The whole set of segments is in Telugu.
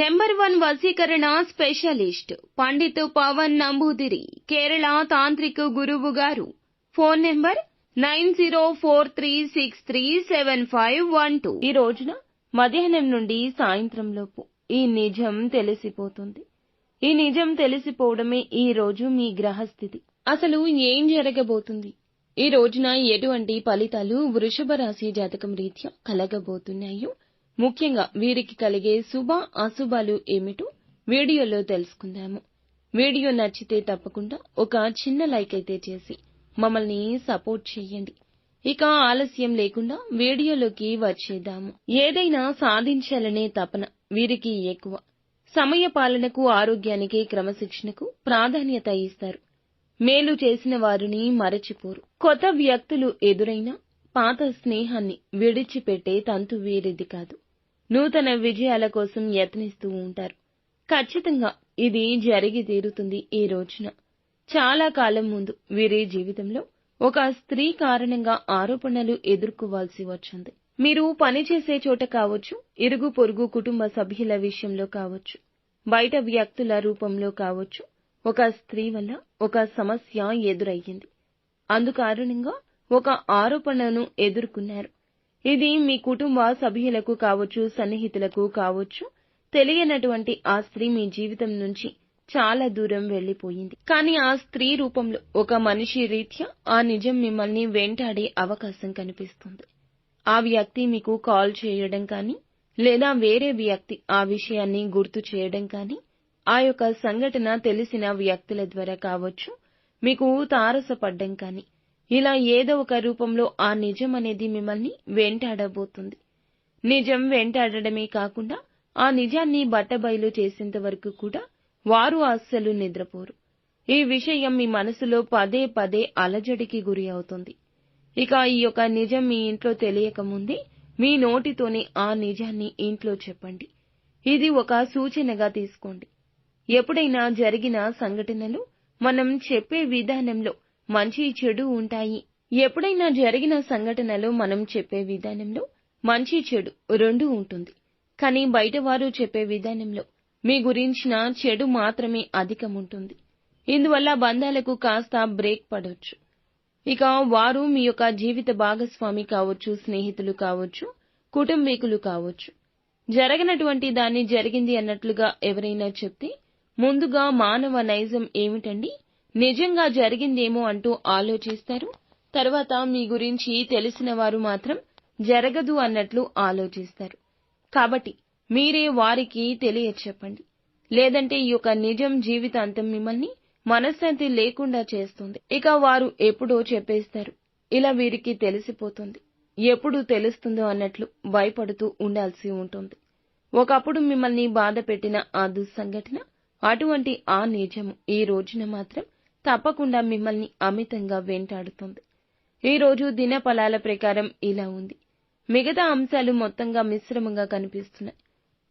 నెంబర్ వన్ వశీకరణ స్పెషలిస్ట్ పండిత్ పవన్ నంబూదిరి కేరళ తాంత్రిక గురువు గారు. Phone number nine zero four three six three seven five one two. ఈ రోజున మధ్యాహ్నం నుండి సాయంత్రం లోపు ఈ నిజం తెలిసిపోతుంది. ఈ నిజం తెలిసిపోవడమే ఈ రోజు మీ గ్రహస్థితి. అసలు ఏం జరగబోతుంది? ఈ రోజున ఎటువంటి ఫలితాలు వృషభ రాశి జాతకం రీత్యా కలగబోతున్నాయో ముఖ్యంగా వీరికి కలిగే శుభ అశుభాలు ఏమిటో వీడియోలో తెలుసుకుందాము. వీడియో నచ్చితే తప్పకుండా ఒక చిన్న లైక్ అయితే చేసి మమ్మల్ని సపోర్ట్ చేయండి. ఇక ఆలస్యం లేకుండా వీడియోలోకి వచ్చేద్దాము. ఏదైనా సాధించాలనే తపన వీరికి ఎక్కువ. సమయ పాలనకు ఆరోగ్యానికి క్రమశిక్షణకు ప్రాధాన్యత ఇస్తారు. మేలు చేసిన వారిని మరచిపోరు. కొత్త వ్యక్తులు ఎదురైనా పాత స్నేహాన్ని విడిచిపెట్టే తంతు వీరిది కాదు. నూతన విజయాల కోసం యత్నిస్తూ ఉంటారు. ఖచ్చితంగా ఇది జరిగి తీరుతుంది ఈ రోజున. చాలా కాలం ముందు వీరి జీవితంలో ఒక స్త్రీ కారణంగా ఆరోపణలు ఎదుర్కోవాల్సి వచ్చింది. మీరు పనిచేసే చోట కావచ్చు ఇరుగు పొరుగు కుటుంబ సభ్యుల విషయంలో కావచ్చు బయట వ్యక్తుల రూపంలో కావచ్చు ఒక స్త్రీ వల్ల ఒక సమస్య ఎదురయ్యింది. అందుకారణంగా ఒక ఆరోపణను ఎదుర్కొన్నారు. ఇది మీ కుటుంబ సభ్యులకు కావచ్చు సన్నిహితులకు కావచ్చు తెలియనటువంటి ఆ స్త్రీ మీ జీవితం నుంచి చాలా దూరం వెళ్ళిపోయింది కానీ ఆ స్త్రీ రూపంలో ఒక మనిషి రీత్యా ఆ నిజం మిమ్మల్ని వెంటాడే అవకాశం కనిపిస్తుంది. ఆ వ్యక్తి మీకు కాల్ చేయడం కానీ లేదా వేరే వ్యక్తి ఆ విషయాన్ని గుర్తు చేయడం కానీ ఆ యొక్క సంఘటన తెలిసిన వ్యక్తుల ద్వారా కావచ్చు మీకు తారసపడ్డం కానీ ఇలా ఏదో ఒక రూపంలో ఆ నిజం అనేది మిమ్మల్ని వెంటాడబోతుంది. నిజం వెంటాడడమే కాకుండా ఆ నిజాన్ని బట్టబయలు చేసేంత వరకు కూడా వారు అస్సలు నిద్రపోరు. ఈ విషయం మీ మనసులో పదే పదే అలజడికి గురి అవుతుంది. ఇక ఈ యొక్క నిజం మీ ఇంట్లో తెలియకముందే మీ నోటితోనే ఆ నిజాన్ని ఇంట్లో చెప్పండి. ఇది ఒక సూచనగా తీసుకోండి. ఎప్పుడైనా జరిగిన సంఘటనలు మనం చెప్పే విధానంలో మంచి చెడు ఉంటాయి. ఎప్పుడైనా జరిగిన సంఘటనలో మనం చెప్పే విధానంలో మంచి చెడు రెండు ఉంటుంది. కానీ బయటవారు చెప్పే విధానంలో మీ గురించిన చెడు మాత్రమే అధికం ఉంటుంది. ఇందువల్ల బంధాలకు కాస్త బ్రేక్ పడొచ్చు. ఇక వారు మీ యొక్క జీవిత భాగస్వామి కావచ్చు స్నేహితులు కావచ్చు కుటుంబీకులు కావచ్చు. జరగనటువంటి దాన్ని జరిగింది అన్నట్లుగా ఎవరైనా చెప్తే ముందుగా మానవ నైజం ఏమిటండి? నిజంగా జరిగిందేమో అంటూ ఆలోచిస్తారు. తర్వాత మీ గురించి తెలిసిన వారు మాత్రం జరగదు అన్నట్లు ఆలోచిస్తారు. కాబట్టి మీరే వారికి తెలియచెప్పండి. లేదంటే ఈ యొక్క నిజం జీవితాంతం మిమ్మల్ని మనశ్శాంతి లేకుండా చేస్తుంది. ఇక వారు ఎప్పుడో చెప్పేస్తారు. ఇలా వీరికి తెలిసిపోతుంది. ఎప్పుడు తెలుస్తుందో అన్నట్లు భయపడుతూ ఉండాల్సి ఉంటుంది. ఒకప్పుడు మిమ్మల్ని బాధ పెట్టిన ఆ దుస్సంఘటన అటువంటి ఆ నిజము ఈ రోజున మాత్రం తప్పకుండా మిమ్మల్ని అమితంగా వెంటాడుతుంది. ఈ రోజు ప్రకారం ఇలా ఉంది. మిగతా అంశాలు మొత్తంగా మిశ్రమంగా కనిపిస్తున్నాయి.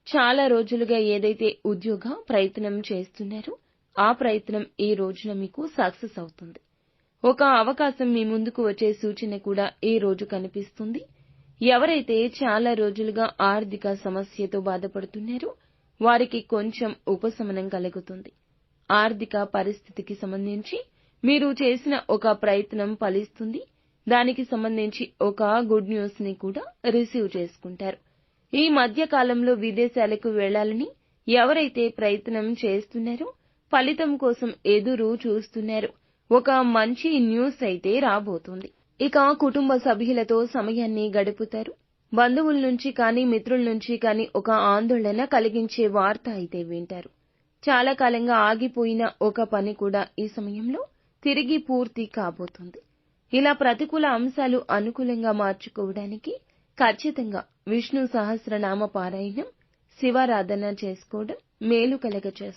చాలా రోజులుగా ఏదైతే ఉద్యోగ ప్రయత్నం చేస్తున్నారో ఆ ప్రయత్నం ఈ రోజున మీకు సక్సెస్ అవుతుంది. ఒక అవకాశం మీ ముందుకు వచ్చే సూచన కూడా ఈ రోజు కనిపిస్తుంది. ఎవరైతే చాలా రోజులుగా ఆర్థిక సమస్యతో బాధపడుతున్నారో వారికి కొంచెం ఉపశమనం కలుగుతుంది. ఆర్థిక పరిస్థితికి సంబంధించి మీరు చేసిన ఒక ప్రయత్నం ఫలిస్తుంది. దానికి సంబంధించి ఒక గుడ్ న్యూస్ని కూడా రిసీవ్ చేసుకుంటారు. ఈ మధ్య కాలంలో విదేశాలకు వెళ్ళాలని ఎవరైతే ప్రయత్నం చేస్తున్నారో ఫలితం కోసం ఎదురు చూస్తున్నారు ఒక మంచి న్యూస్ అయితే రాబోతుంది. ఇక కుటుంబ సభ్యులతో సమయాన్ని గడుపుతారు. బంధువుల నుంచి కానీ మిత్రుల నుంచి కానీ ఒక ఆందోళన కలిగించే వార్త అయితే వింటారు. చాలా కాలంగా ఆగిపోయిన ఒక పని కూడా ఈ సమయంలో తిరిగి పూర్తి కాబోతుంది. ఇలా ప్రతికూల అంశాలు అనుకూలంగా మార్చుకోవడానికి ఖచ్చితంగా విష్ణు సహస్రనామ పారాయణం శివారాధన చేసుకోవడం మేలు కలగచేస్తుంది.